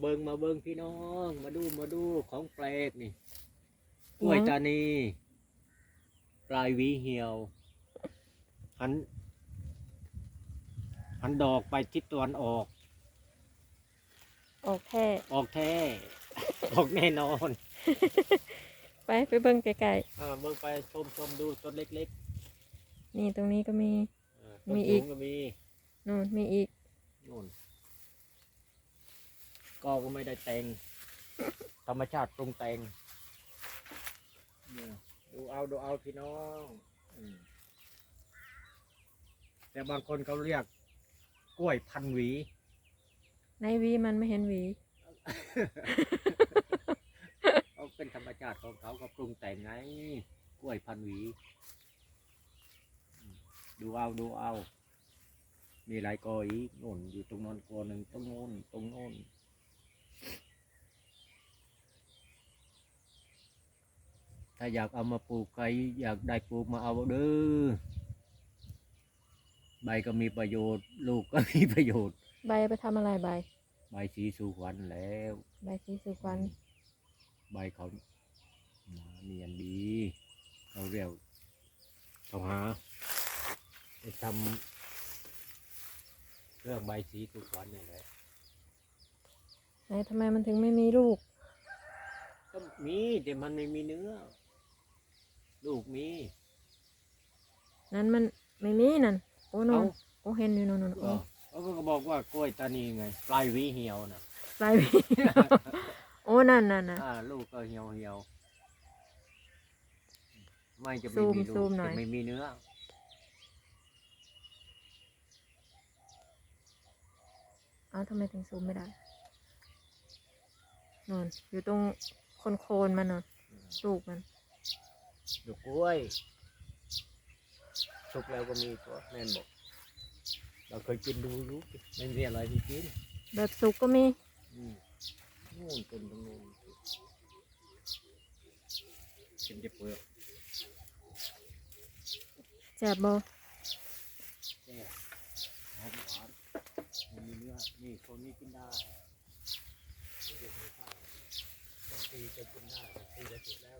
เบิงมาเบิงพี่น้อง มาดูมาดูของแปลกนี่กล้วยตานีปลายหวีเหี่ยว หัน หันดอกไปทิศตะวันออก ออกแท้ ออกแท้ ออกแน่นอน ไปไปเบิ่งไกลอ่าเบิ่งไปชมชมดูต้นเล็กๆ นี่ตรงนี้ก็มีๆอ่าต้นมีอีสูกงก็มีนู่นมีอีก นู่น ก็ก็ไม่ได้แต่งธรรมชาติปรุงแต่งเนี่ยดูเอาดูเอาพี่น้องอืมแต่บางคนเขาเรียก กล้วยพันหวี ในหวีมันไม่เห็นหวีเขาเป็นธรรมชาติของเขาก็ปรุงแต่งไง กล้วยพันหวีอืมดูเอาดูเอา มีหลายกออีกนู่นอยู่ตรงโนั้นกอหนึ่งตรงโน้นตรงโน้น ถ้าอยากเอามาปลูกใครอยากได้ปลูกมาเอาเด้อใบก็มีประโยชน์ ลูกก็มีประโยชน์ ใบไปทำอะไรใบ ใบสีสู่ขวัญแล้ว ใบสีสุวรรณใบเขาหนาเนียนดี เขาเรียกเขาหาไปทำเรื่องใบสีสู่ขวัญนี่แหละไหนทำไมมันถึงไม่มีลูก ก็มีแต่มันไม่มีเนื้อลู กมีนั้นมันไม่มีนั่นโอ้นเอานโอ้เห็นอยู่นนนนโอ้เขาก็บอกว่ากล้วยตานีไง ปลายหวีเหี่ยวนะปลายหวีโอ้นั่นนั่นนะ อ่าลูกก็เหี่ยวเหี่ยวไม่จะซูไม่มมีซูลูกมหน่อย จะไม่มีเนื้อ เอาทำไมถึงซูมไม่ได้นนอยู่ตรงโคนโคนๆมันน่ะลูกมัน ลูกกล้วยสุกแล้วก็มีตัวแม่นบอกเราเคยกินดูรู้ไม่มีอะไรที่กินแบบสุกก็มีอืมนู่นต้นตรงนู้นกินจะเปลือกแจบบ่แก่หอมหวานไม่มีเนื้อนี่คนนี้กินได้เดี๋ยวจะให้ข้าวบางทีจะกินได้บางทีจะสุดแล้ว